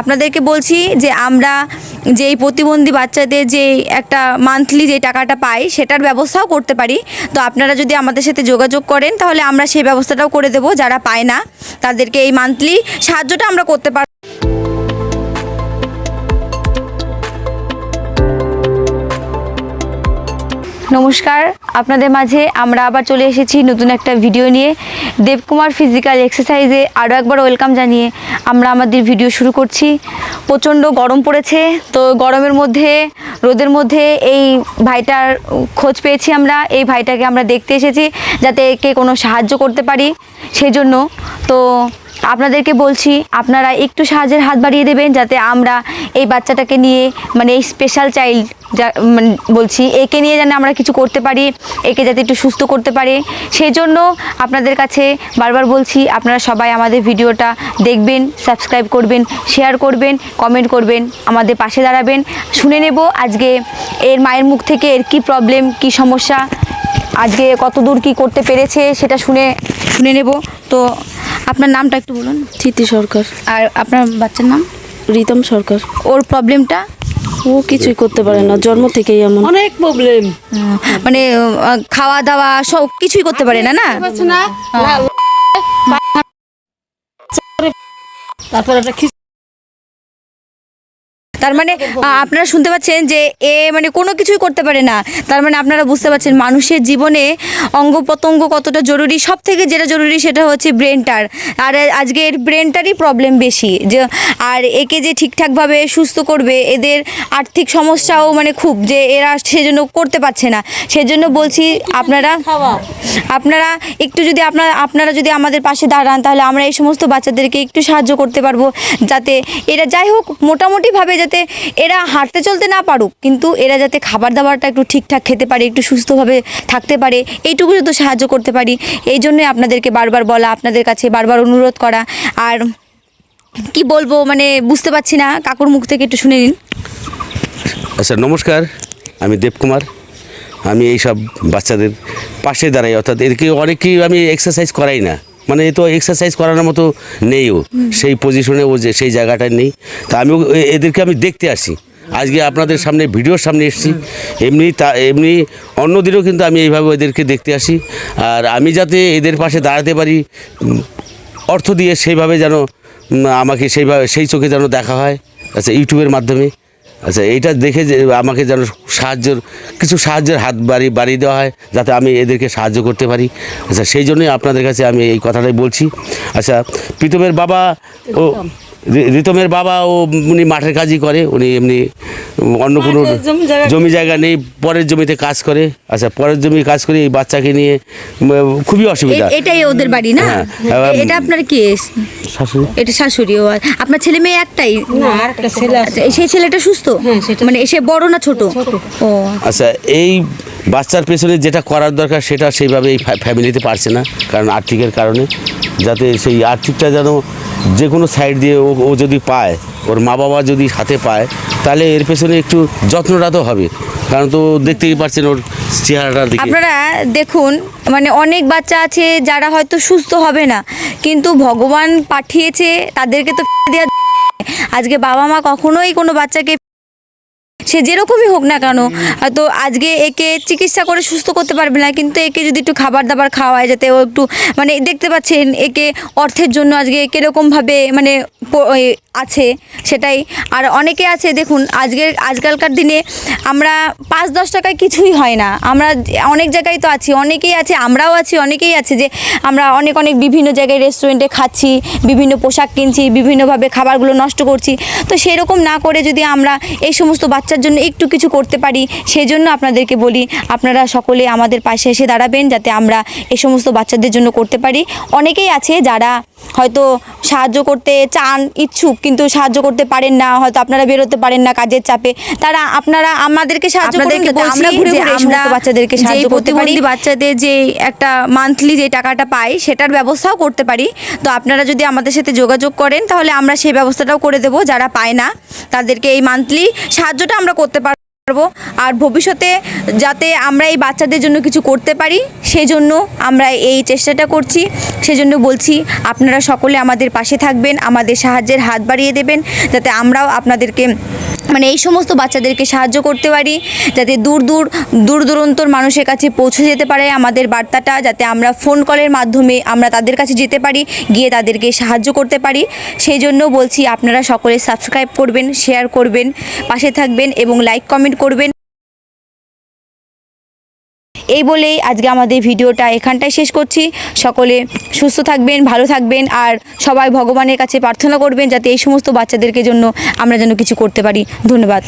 আপনাদেরকে বলছি যে আমরা যেই প্রতিবন্ধী বাচ্চাদের যে একটা মান্থলি যে টাকাটা পাই, সেটার ব্যবস্থাও করতে পারি। তো আপনারা যদি আমাদের সাথে যোগাযোগ করেন, তাহলে আমরা সেই ব্যবস্থাটাও করে দেব। যারা পায় না, তাদেরকে এই মান্থলি সাহায্যটা আমরা করতে পারব। নমস্কার। আপনাদের মাঝে আমরা আবার চলে এসেছি নতুন একটা ভিডিও নিয়ে। দেবকুমার ফিজিক্যাল এক্সারসাইজে আরও একবার ওয়েলকাম জানিয়ে আমরা আমাদের ভিডিও শুরু করছি। প্রচণ্ড গরম পড়েছে, তো গরমের মধ্যে, রোদের মধ্যে এই ভাইটার খোঁজ পেয়েছি আমরা। এই ভাইটাকে আমরা দেখতে এসেছি যাতে একে কোনো সাহায্য করতে পারি। সেই জন্য তো আপনাদেরকে বলছি, আপনারা একটু সাহায্যের হাত বাড়িয়ে দেবেন যাতে আমরা এই বাচ্চাটাকে নিয়ে মানে এই স্পেশাল চাইল্ড যা মানে বলছি, একে নিয়ে যেন আমরা কিছু করতে পারি, একে যাতে একটু সুস্থ করতে পারে। সেই জন্য আপনাদের কাছে বারবার বলছি, আপনারা সবাই আমাদের ভিডিওটা দেখবেন সাবস্ক্রাইব করবেন শেয়ার করবেন কমেন্ট করবেন, আমাদের পাশে দাঁড়াবেন। শুনে নেব আজকে এর মায়ের মুখ থেকে এর কী প্রবলেম কী সমস্যা, আজকে কত দূর কী করতে পেরেছে, সেটা শুনে শুনে নেব। তো আপনার নামটা একটু বলুন। চিতি সরকার। আর আপনার বাচ্চার নাম? রিতম সরকার। ওর প্রবলেমটা ও কিছুই করতে পারে না জন্ম থেকেই এমন। অনেক প্রবলেম মানে খাওয়া দাওয়া সব কিছুই করতে পারে না না? তারপর একটা তার মানে আপনারা শুনতে পাচ্ছেন যে এ মানে কোনো কিছুই করতে পারে না। তার মানে আপনারা বুঝতে পারছেন মানুষের জীবনে অঙ্গ প্রত্যঙ্গ কতটা জরুরি সব থেকে যেটা জরুরি সেটা হচ্ছে ব্রেনটার। আর আজকে এর ব্রেনটারই প্রবলেম বেশি। যে, আর একে যে ঠিকঠাকভাবে সুস্থ করবে, এদের আর্থিক সমস্যাও মানে খুব যে এরা সেজন্য করতে পারছে না। সেজন্য বলছি আপনারা আপনারা একটু যদি আপনারা আপনারা যদি আমাদের পাশে দাঁড়ান, তাহলে আমরা এই সমস্ত বাচ্চাদেরকে একটু সাহায্য করতে পারব। যাতে এরা যাই হোক, মোটামুটিভাবে যাতে এরা হাঁটতে চলতে না পারুক, কিন্তু এরা যাতে খাবার দাবারটা একটু ঠিকঠাক খেতে পারে, একটু সুস্থভাবে থাকতে পারে এইটুকু যদি সাহায্য করতে পারি। এই জন্যই আপনাদেরকে বারবার বলা, আপনাদের কাছে বারবার অনুরোধ করা। আর কি বলব মানে বুঝতে পারছি না, কাকুর মুখ থেকে একটু শুনে নিন। আচ্ছা নমস্কার, আমি দেবকুমার। আমি এই সব বাচ্চাদের পাশে দাঁড়াই, অর্থাৎ এদেরকে অনেকেই আমি এক্সারসাইজ করাই না। মানে এ তো এক্সারসাইজ করানোর মতো নেই ও। সেই পজিশনে ও যে সেই জায়গাটায় নেই। তা আমি এদেরকে আমি দেখতে আসি। আজকে আপনাদের সামনে ভিডিওর সামনে এসেছি। এমনি তা, এমনি অন্যদিনও কিন্তু আমি এইভাবে এদেরকে দেখতে আসি। আর আমি যাতে এদের পাশে দাঁড়াতে পারি অর্থ দিয়ে সেইভাবে যেন আমাকে সেইভাবে, সেই চোখে যেন দেখা হয়। আচ্ছা ইউটিউবের মাধ্যমে। আচ্ছা এইটা দেখে যে আমাকে যেন সাহায্যের, কিছু সাহায্যের হাত বাড়ি, বাড়িয়ে দেওয়া হয়, যাতে আমি এদেরকে সাহায্য করতে পারি। আচ্ছা সেই জন্যই আপনাদের কাছে আমি এই কথাটাই বলছি। আচ্ছা প্রীতমের বাবা ও রিতমের বাবা ও উনি মাঠের কাজই করে উনি এমনি অন্য কোনো জমি জায়গা- নেই পরের জমিতে কাজ করে। আচ্ছা পরের জমি কাজ করে এই বাচ্চাকে নিয়ে খুবই অসুবিধা। এটাই ওদের বাড়ি না? হ্যাঁ, এটা আপনার কি? শাশুড়ি? এটা শাশুড়ি ও আর- আপনার ছেলে মেয়ে একটাই? না আর ছেলে আছে। আচ্ছা এই- সেই ছেলেটা সুস্থ? হ্যাঁ, মানে এসে বড় না ছোট? ও। আচ্ছা এই বাচ্চার পেছনে যেটা করার দরকার সেটা সেইভাবে এই ফ্যামিলিতে পারছে না কারণ আর্থিকের কারণে যাতে সেই আর্থিকটা যেন যে কোনো সাইড দিয়ে ও ও যদি পায়, ওর মা বাবা যদি হাতে পায়, তাহলে এর পেছনে একটু যত্নটা তো হবে। কারণ তো দেখতেই পারছেন ওর চেহারাটা আপনারা দেখুন মানে অনেক বাচ্চা আছে যারা হয়তো সুস্থ হবে না, কিন্তু ভগবান পাঠিয়েছে তাদেরকে তো দেওয়া আজকে বাবা মা কখনোই কোনো বাচ্চাকে সে যেরকমই হোক না কেন তো আজকে একে চিকিৎসা করে সুস্থ করতে পারবে না, কিন্তু একে যদি একটু খাবার দাবার খাওয়ায় যাতে ও একটু মানে দেখতে পাচ্ছেন একে অর্থের জন্য আজকে কীরকমভাবে মানে আছে, সেটাই। আর অনেকে আছে, দেখুন আজকের আজকালকার দিনে আমরা পাঁচ দশ টাকায় কিছুই হয় না। আমরা অনেক জায়গায় তো আছি, অনেকেই আছে, আমরাও আছি, অনেকেই আছে যে আমরা অনেক অনেক বিভিন্ন জায়গায় রেস্টুরেন্টে খাচ্ছি, বিভিন্ন পোশাক কিনছি, বিভিন্নভাবে খাবারগুলো নষ্ট করছি। তো সেরকম না করে যদি আমরা এই সমস্ত বাচ্চার জন্য একটু কিছু করতে পারি সেই জন্য আপনাদেরকে বলি, আপনারা সকলে আমাদের পাশে এসে দাঁড়াবেন, যাতে আমরা এই সমস্ত বাচ্চাদের জন্য করতে পারি। অনেকেই আছে যারা হয়তো সাহায্য করতে চান ইচ্ছুক কিন্তু সাহায্য করতে পারেন না হয়তো আপনারা বেরোতে পারেন না কাজের চাপে। তারা আপনারা আমাদেরকে সাহায্য করুন আপনাদেরকে যাতে বলছি আমরা ঘুরে ঘুরে আমরা বাচ্চাদেরকে সাহায্য করতে পারি। বাচ্চাদের যে একটা মান্থলি যে টাকাটা পাই সেটার ব্যবস্থাও করতে পারি। তো আপনারা যদি আমাদের সাথে যোগাযোগ করেন তাহলে আমরা সেই ব্যবস্থাটাও করে দেবো যারা পায় না তাদেরকে এই মান্থলি সাহায্যটা আমরা করতে পারব। পারব। আর ভবিষ্যতে যাতে আমরা এই বাচ্চাদের জন্য কিছু করতে পারি, সেজন্য আমরা এই চেষ্টাটা করছি। সেজন্য বলছি, আপনারা সকলে আমাদের পাশে থাকবেন, আমাদের সাহায্যের হাত বাড়িয়ে দেবেন, যাতে আমরাও আপনাদেরকে মানে এই সমস্ত বাচ্চাদেরকে সাহায্য করতে পারি, যাতে দূর দূর দূর দূরান্তর মানুষের কাছে পৌঁছে যেতে পারে আমাদের বার্তাটা, যাতে আমরা ফোন কলের মাধ্যমে আমরা তাদের কাছে যেতে পারি, গিয়ে তাদেরকে সাহায্য করতে পারি। সেই জন্য বলছি আপনারা সকলে সাবস্ক্রাইব করবেন শেয়ার করবেন, পাশে থাকবেন এবং লাইক কমেন্ট করবেন। এই বলেই আজকে আমাদের ভিডিওটা এখানটায় শেষ করছি। সকলে সুস্থ থাকবেন, ভালো থাকবেন, আর সবাই ভগবানের কাছে প্রার্থনা করবেন যাতে এই সমস্ত বাচ্চাদেরকে জন্য আমরা যেন কিছু করতে পারি। ধন্যবাদ।